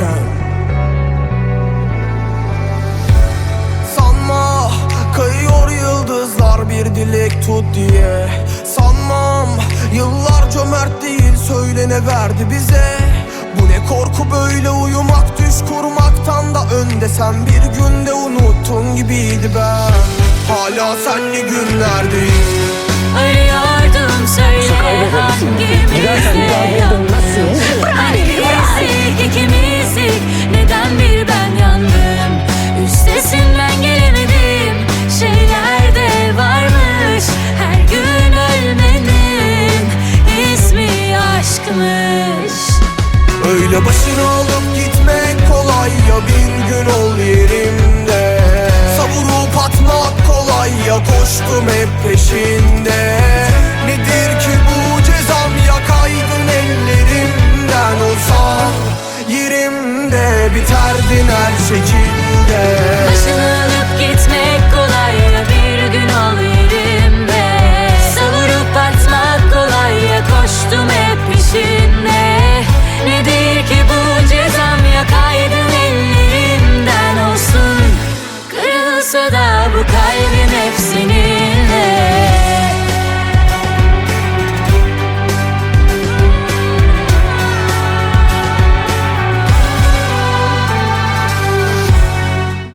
time Sanma kayıyor yıldızlar bir dilek tut diye. Sanmam yıllar cömert değil söylene verdi bize. Bu ne korku böyle uyumak düş kurmaktan da önde. Sen bir günde unuttun gibiydi ben. Hala senli günlerdeyim Öyle başını alıp gitmek kolay ya bin gün ol yerimde. Savurup atmak kolay ya koştum hep peşinde. Nedir ki bu cezam ya kaydın ellerimden olsa Yerimde biterdin her şekilde